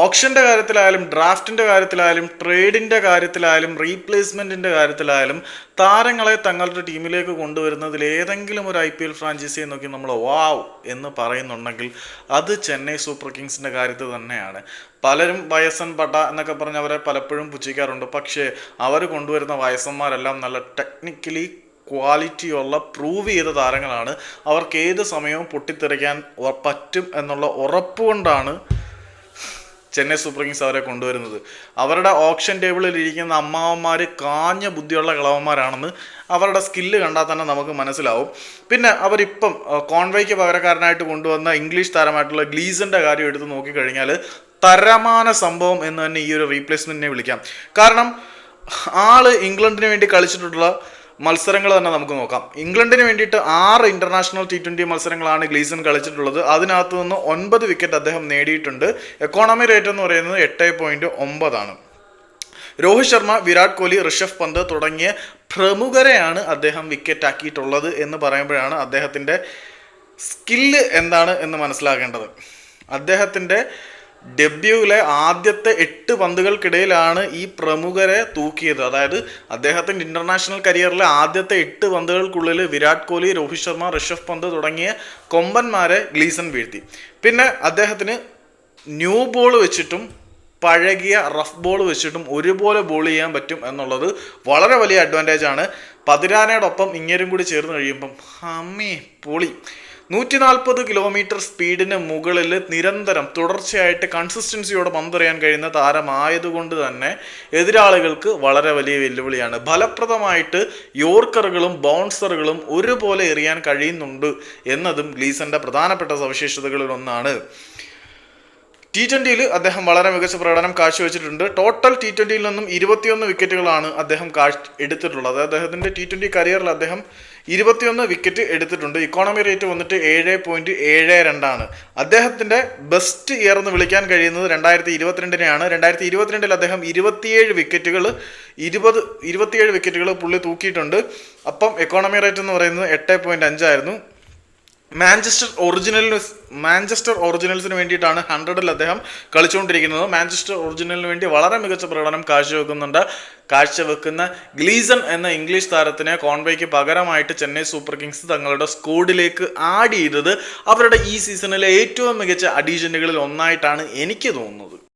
ഓപ്ഷന്റെ കാര്യത്തിലായാലും ഡ്രാഫ്റ്റിന്റെ കാര്യത്തിലായാലും ട്രേഡിന്റെ കാര്യത്തിലായാലും റീപ്ലേസ്മെന്റിന്റെ കാര്യത്തിലായാലും താരങ്ങളെ തങ്ങളുടെ ടീമിലേക്ക് കൊണ്ടുവരുന്നതിൽ ഏതെങ്കിലും ഒരു ഐ പി എൽ ഫ്രാഞ്ചൈസിയെ നോക്കി നമ്മൾ വാവ് എന്ന് പറയുന്നുണ്ടെങ്കിൽ അത് ചെന്നൈ സൂപ്പർ കിങ്സിന്റെ കാര്യത്തിൽ തന്നെയാണ്. പലരും വയസ്സൻ പട്ട എന്നൊക്കെ പറഞ്ഞ് അവരെ പലപ്പോഴും പുച്ഛിക്കാറുണ്ട്. പക്ഷേ അവർ കൊണ്ടുവരുന്ന വയസ്സന്മാരെല്ലാം നല്ല ടെക്നിക്കലി ക്വാളിറ്റിയുള്ള പ്രൂവ് ചെയ്ത താരങ്ങളാണ്. അവർക്ക് ഏത് സമയവും പൊട്ടിത്തെറിക്കാൻ പറ്റും എന്നുള്ള ഉറപ്പ് കൊണ്ടാണ് ചെന്നൈ സൂപ്പർ കിങ്സ് അവരെ കൊണ്ടുവരുന്നത്. അവരുടെ ഓപ്ഷൻ ടേബിളിൽ ഇരിക്കുന്ന അമ്മാവന്മാർ കാഞ്ഞ ബുദ്ധിയുള്ള കളവന്മാരാണെന്ന് അവരുടെ സ്കില്ല് കണ്ടാൽ തന്നെ നമുക്ക് മനസ്സിലാവും. പിന്നെ അവരിപ്പം കോൺവേക്ക് പകരക്കാരനായിട്ട് കൊണ്ടുവന്ന ഇംഗ്ലീഷ് താരമായിട്ടുള്ള ഗ്ലീസിന്റെ കാര്യം എടുത്ത് നോക്കിക്കഴിഞ്ഞാൽ തരമാന സംഭവം എന്ന് തന്നെ ഈ ഒരു റീപ്ലേസ്മെന്റിനെ വിളിക്കാം. കാരണം ആൾ ഇംഗ്ലണ്ടിന് വേണ്ടി കളിച്ചിട്ടുള്ള മത്സരങ്ങൾ തന്നെ നമുക്ക് നോക്കാം. ഇംഗ്ലണ്ടിന് വേണ്ടിയിട്ട് ആറ് ഇന്റർനാഷണൽ ടി ട്വന്റി മത്സരങ്ങളാണ് ഗ്ലീസൺ കളിച്ചിട്ടുള്ളത്. അതിനകത്ത് നിന്ന് ഒൻപത് വിക്കറ്റ് അദ്ദേഹം നേടിയിട്ടുണ്ട്. എക്കോണമി റേറ്റ് എന്ന് പറയുന്നത് എട്ട് പോയിന്റ് ഒമ്പതാണ് രോഹിത് ശർമ്മ വിരാട് കോഹ്ലി ഋഷഭ് പന്ത് തുടങ്ങിയ പ്രമുഖരെയാണ് അദ്ദേഹം വിക്കറ്റ് ആക്കിയിട്ടുള്ളത് എന്ന് പറയുമ്പോഴാണ് അദ്ദേഹത്തിന്റെ സ്കില്ല് എന്താണ് എന്ന് മനസ്സിലാക്കേണ്ടത് അദ്ദേഹത്തിന്റെ ഡെബ്യൂവിലെ ആദ്യത്തെ എട്ട് പന്തുകൾക്കിടയിലാണ് ഈ പ്രമുഖരെ തൂക്കിയത്. അതായത് അദ്ദേഹത്തിന്റെ ഇന്റർനാഷണൽ കരിയറിലെ ആദ്യത്തെ എട്ട് പന്തുകൾക്കുള്ളിൽ വിരാട് കോഹ്ലി രോഹിത് ശർമ്മ ഋഷഭ് പന്ത് തുടങ്ങിയ കൊമ്പന്മാരെ ഗ്ലീസൺ വീഴ്ത്തി. പിന്നെ അദ്ദേഹത്തിന് ന്യൂ ബോൾ വെച്ചിട്ടും പഴകിയ റഫ് ബോൾ വെച്ചിട്ടും ഒരുപോലെ ബോൾ ചെയ്യാൻ പറ്റും എന്നുള്ളത് വളരെ വലിയ അഡ്വാന്റേജ് ആണ്. പതിരാനയോടൊപ്പം ഇങ്ങേരും കൂടി ചേർന്ന് കഴിയുമ്പം അമ്മേ പൊളി. നൂറ്റി നാൽപ്പത് കിലോമീറ്റർ സ്പീഡിന് മുകളിൽ നിരന്തരം തുടർച്ചയായിട്ട് കൺസിസ്റ്റൻസിയോടെ പന്തെറിയാൻ കഴിയുന്ന താരമായതുകൊണ്ട് തന്നെ എതിരാളികൾക്ക് വളരെ വലിയ വെല്ലുവിളിയാണ്. ഫലപ്രദമായിട്ട് യോർക്കറുകളും ബൗൺസറുകളും ഒരുപോലെ എറിയാൻ കഴിയുന്നുണ്ട് എന്നതും ഗ്ലീസന്റെ പ്രധാനപ്പെട്ട സവിശേഷതകളിൽ ഒന്നാണ് ടി ട്വന്റിയിൽ അദ്ദേഹം വളരെ മികച്ച പ്രകടനം കാഴ്ചവെച്ചിട്ടുണ്ട്. ടോട്ടൽ ടി ട്വന്റിയിൽ നിന്നും ഇരുപത്തിയൊന്ന് വിക്കറ്റുകളാണ് അദ്ദേഹം കാഴ്ച എടുത്തിട്ടുള്ളത്. അദ്ദേഹത്തിന്റെ ടി ട്വന്റി കരിയറിൽ അദ്ദേഹം ഇരുപത്തിയൊന്ന് വിക്കറ്റ് എടുത്തിട്ടുണ്ട്. ഇക്കോണമി റേറ്റ് വന്നിട്ട് ഏഴ് പോയിന്റ് ഏഴ് രണ്ടാണ് അദ്ദേഹത്തിന്റെ ബെസ്റ്റ് ഇയർ എന്ന് വിളിക്കാൻ കഴിയുന്നത് രണ്ടായിരത്തി ഇരുപത്തിരണ്ടിനെയാണ് രണ്ടായിരത്തി ഇരുപത്തിരണ്ടിൽ അദ്ദേഹം ഇരുപത്തിയേഴ് വിക്കറ്റുകൾ ഇരുപത് ഇരുപത്തിയേഴ് വിക്കറ്റുകൾ പുള്ളി തൂക്കിയിട്ടുണ്ട്. അപ്പം എക്കോണമി റേറ്റ് എന്ന് പറയുന്നത് എട്ട് പോയിന്റ് അഞ്ചായിരുന്നു മാഞ്ചസ്റ്റർ ഒറിജിനലിന് മാഞ്ചസ്റ്റർ ഒറിജിനൽസിന് വേണ്ടിയിട്ടാണ് ഹൺഡ്രഡിൽ അദ്ദേഹം കളിച്ചുകൊണ്ടിരിക്കുന്നത്. മാഞ്ചസ്റ്റർ ഒറിജിനലിന് വേണ്ടി വളരെ മികച്ച പ്രകടനം കാഴ്ചവെക്കുന്നുണ്ട്. കാഴ്ചവെക്കുന്ന ഗ്ലീസൺ എന്ന ഇംഗ്ലീഷ് താരത്തിനെ കോൺവേക്ക് പകരമായിട്ട് ചെന്നൈ സൂപ്പർ കിങ്സ് തങ്ങളുടെ സ്കോഡിലേക്ക് ആഡ് ചെയ്തത് അവരുടെ ഈ സീസണിലെ ഏറ്റവും മികച്ച അഡീഷനുകളിൽ ഒന്നായിട്ടാണ് എനിക്ക് തോന്നുന്നത്.